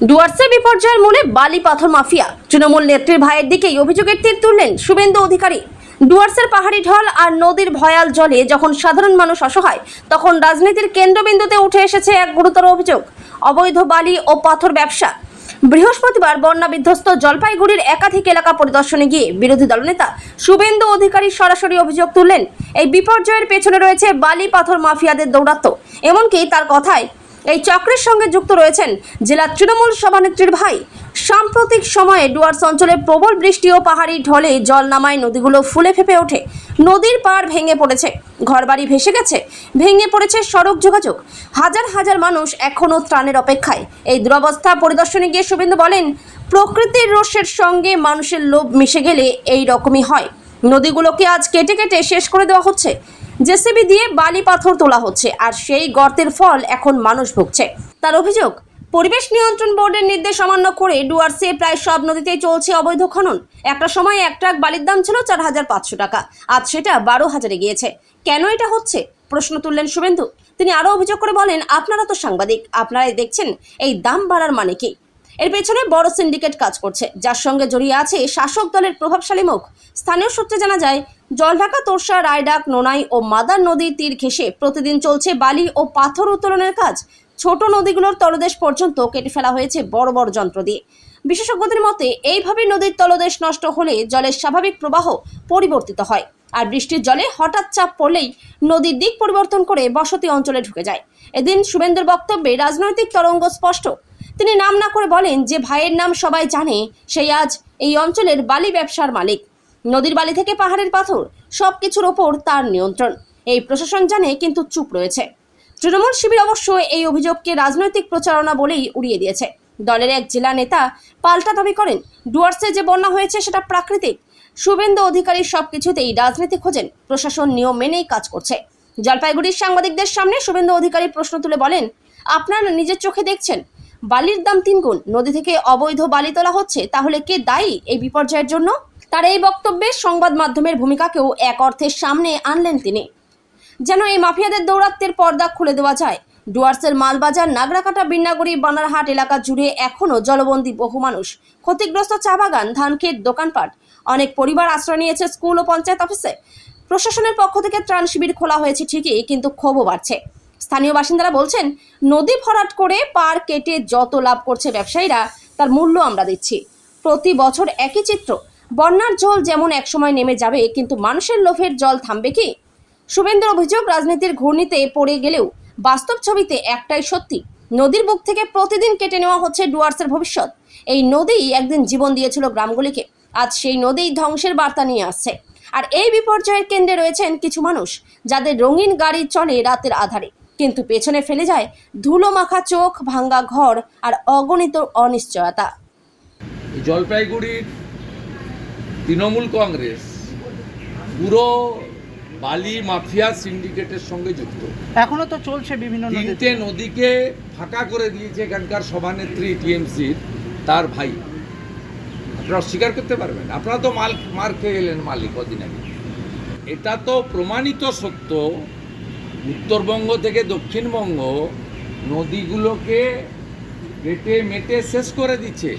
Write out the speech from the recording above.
ডুয়ার্সে বিপর্যয়ের মূলে বালি পাথর মাফিয়া। তৃণমূল নেত্রীর ভাইয়ের দিকেই অভিযোগের তীর তুললেন শুভেন্দু অধিকারী। ডুয়ার্সের পাহাড়ি ঢল আর নদীর ভয়াল জলে যখন সাধারণ মানুষ অসহায়, তখন রাজনীতির কেন্দ্রবিন্দুতে উঠে এসেছে এক গুরুতর অভিযোগ, অবৈধ বালি ও পাথর ব্যবসা। বৃহস্পতিবার বন্যা বিধ্বস্ত জলপাইগুড়ির একাধিক এলাকা পরিদর্শনে গিয়ে বিরোধী দলনেতা শুভেন্দু অধিকারী সরাসরি অভিযোগ তুললেন, এই বিপর্যয়ের পেছনে রয়েছে বালি পাথর মাফিয়াদের দৌরাত্ম্য। এমনকি তার কথায় এই চক্রের সঙ্গে যুক্ত রয়েছেন জেলা তৃণমূল সভানেত্রীর ভাই। সাম্প্রতিক সময়ে ডুয়ার্স অঞ্চলে প্রবল বৃষ্টি ও পাহাড়ি ঢলে জল নামায় নদীগুলো ফুলে ফেপে ওঠে। নদীর পাড় ভেঙে পড়েছে। ঘরবাড়ি ভেসে গেছে। ভেঙে পড়েছে সড়ক যোগাযোগ। হাজার হাজার মানুষ এখনও ত্রাণের অপেক্ষায়। এই দুরবস্থা পরিদর্শনে গিয়ে শুভেন্দু বলেন, প্রকৃতির রোষের সঙ্গে মানুষের লোভ মিশে গেলে এই রকমই হয়। নদীগুলোকে আজ কেটে কেটে শেষ করে দেওয়া হচ্ছে। জেসিবি দিয়ে বালি পাথর তোলা হচ্ছে, আর সেই গর্তের ফল এখন মানুষ ভুগছে। তার অভিযোগ, পরিবেশ নিয়ন্ত্রণ বোর্ডের নির্দেশ অমান্য করে ডুয়ার্সে প্রায় সব নদীতেই চলছে অবৈধ খনন। একটা সময় এক ট্রাক বালির দাম ছিল চার হাজার পাঁচশো টাকা, আজ সেটা বারো হাজারে গিয়েছে। কেন এটা হচ্ছে? প্রশ্ন তুললেন শুভেন্দু। তিনি আরও অভিযোগ করে বলেন, আপনারা তো সাংবাদিক, আপনারাই দেখছেন, এই দাম বাড়ার মানে কি? এর পেছনে বড় সিন্ডিকেট কাজ করছে। যার সঙ্গে জড়িয়ে আছে শাসক দলের প্রভাবশালী মুখ। স্থানীয় সূত্রে জানা যায়, জলঢাকা, তোরসা, রায়ডাক, নোনাই ও মাদার নদীর তীর ঘেঁষে প্রতিদিন চলছে বালি ও পাথর উত্তোলনের কাজ। ছোট নদীগুলোর তলদেশ পর্যন্ত কেটে ফেলা হয়েছে বড় বড় যন্ত্র দিয়ে। বিশেষজ্ঞদের মতে, এইভাবে নদীর তলদেশ নষ্ট হলে জলের স্বাভাবিক প্রবাহ পরিবর্তিত হয়। আর বৃষ্টির জলে হঠাৎ চাপ পড়লেই নদীর দিক পরিবর্তন করে বসতি অঞ্চলে ঢুকে যায়। এদিন শুভেন্দুর বক্তব্যে রাজনৈতিক তরঙ্গ স্পষ্ট। তিনি নাম না করে বলেন যে ভাইয়ের নাম সবাই জানে, সেই আজ এই অঞ্চলের বালি ব্যবসার মালিক। নদীর বালি থেকে পাহাড়ের পাথর সব কিছুর ওপর তার নিয়ন্ত্রণ। এই প্রশাসন জানে কিন্তু চুপ রয়েছে। তৃণমূল শিবির অবশ্য এই অভিযোগকে রাজনৈতিক প্রচারণা বলেই উড়িয়ে দিয়েছে। দলের এক জেলা নেতা পাল্টা দাবি করেন, ডুয়ার্সে যে বন্যা হয়েছে সেটা প্রাকৃতিক। শুভেন্দু অধিকারী সব কিছুতেই রাজনীতি খোঁজেন, প্রশাসন নিয়ম মেনেই কাজ করছে। জলপাইগুড়ির সাংবাদিকদের সামনে শুভেন্দু অধিকারী প্রশ্ন তুলে বলেন, আপনারা নিজের চোখে দেখছেন বালির দাম তিন গুণ। নদী থেকে অবৈধ বালি তোলা হচ্ছে, তাহলে কে দায়ী এই বিপর্যয়ের জন্য? তার এই বক্তব্যে সংবাদ মাধ্যমের ভূমিকাকেও এক অর্থের সামনে আনলেন তিনি। যেন এই মাফিয়াদের দৌরাত্মের পর্দা খুলে দেওয়া যায়। ডুয়ার্সের মালবাজার, নাগরাকাটা, বিন্নাগুড়ি, বানারহাট এলাকা জুড়ে এখনও জলবন্দী বহু মানুষ। ক্ষতিগ্রস্ত চা বাগান ধানক্ষেত দোকানপাট। অনেক পরিবার আশ্রয় নিয়েছে স্কুল ও পঞ্চায়েত অফিসে। প্রশাসনের পক্ষ থেকে ত্রাণ শিবির খোলা হয়েছে ঠিকই, কিন্তু ক্ষোভও বাড়ছে। স্থানীয় বাসিন্দারা বলছেন, নদী ভরাট করে পার কেটে যত লাভ করছে ব্যবসায়ীরা, তার মূল্য আমরা দিচ্ছি। প্রতি বছর একই চিত্র, বন্যার জল যেমন একসময় নেমে যাবে, কিন্তু মানুষের লোভের জল থামবে কি? শুভেন্দুর অভিযোগ, রাজনীতির ঘূর্ণিতে পড়ে গেলেও বাস্তব ছবিতে একটাই সত্যি, নদীর বুক থেকে প্রতিদিন কেটে নেওয়া হচ্ছে ডুয়ার্সের ভবিষ্যৎ। এই নদীই একদিন জীবন দিয়েছিল গ্রামগুলিকে, আজ সেই নদীই ধ্বংসের বার্তা নিয়ে আসছে। আর এই বিপর্যয়ের কেন্দ্রে রয়েছেন কিছু মানুষ, যাদের রঙিন গাড়ি চলে রাতের আধারে। কিন্তু পেছনে ফেলে যায় ধুলো মাখা চোখ ভাঙ্গা ঘর আর অগণিত অনিশ্চয়তা। জলপাইগুড়ির তৃণমূল কংগ্রেস পুরো বালি মাফিয়া সিন্ডিকেটের সঙ্গে যুক্ত। এখনও তো চলছে বিভিন্ন নদীতে। তিনটে নদীকে ফাঁকা করে দিয়েছে এখানকার সভানেত্রী টিএমসির তার ভাই। আপনারা স্বীকার করতে পারবেন। আপনারা তো মাল মার খেয়ে গেলেন মালিক কদিন আগে। এটা তো প্রমাণিত সত্য উত্তরবঙ্গ থেকে দক্ষিণবঙ্গ নদীগুলোকে কেটে মেটে শেষ করে দিচ্ছে।